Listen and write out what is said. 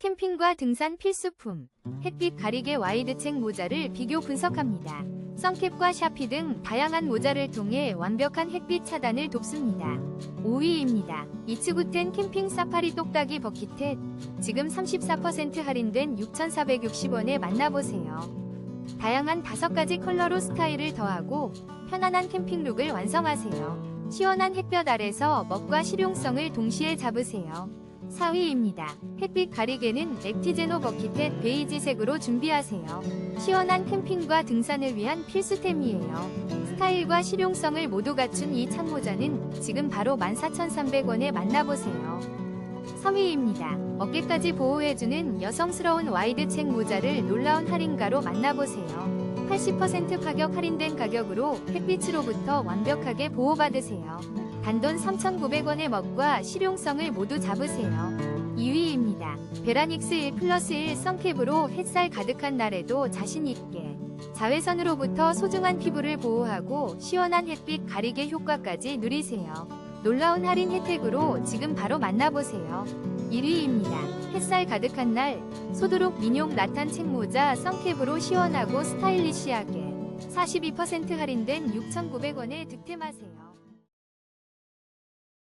캠핑과 등산 필수품, 햇빛 가리개 와이드책 모자를 비교 분석합니다. 선캡과 샤피 등 다양한 모자를 통해 완벽한 햇빛 차단을 돕습니다. 5위입니다. 이츠구텐 캠핑 사파리 똑딱이 버킷햇. 지금 34% 할인된 6,460원에 만나보세요. 다양한 5가지 컬러로 스타일을 더하고 편안한 캠핑 룩을 완성하세요. 시원한 햇볕 아래서 멋과 실용성을 동시에 잡으세요. 4위입니다. 햇빛 가리개는 렉티제노 버킷햇 베이지색으로 준비하세요. 시원한 캠핑과 등산을 위한 필수템이에요. 스타일과 실용성을 모두 갖춘 이 참모자는 지금 바로 14,300원에 만나보세요. 3위입니다. 어깨까지 보호해주는 여성스러운 와이드 책 모자를 놀라운 할인가로 만나보세요. 80% 가격 할인된 가격으로 햇빛으로부터 완벽하게 보호받으세요. 단돈 3,900원의 멋과 실용성을 모두 잡으세요. 2위입니다. 베라닉스 1 플러스 1 선캡으로 햇살 가득한 날에도 자신있게 자외선으로부터 소중한 피부를 보호하고 시원한 햇빛 가리개 효과까지 누리세요. 놀라운 할인 혜택으로 지금 바로 만나보세요. 1위입니다. 햇살 가득한 날 소두룩 민용 라탄 책모자 선캡으로 시원하고 스타일리시하게 42% 할인된 6,900원에 득템하세요.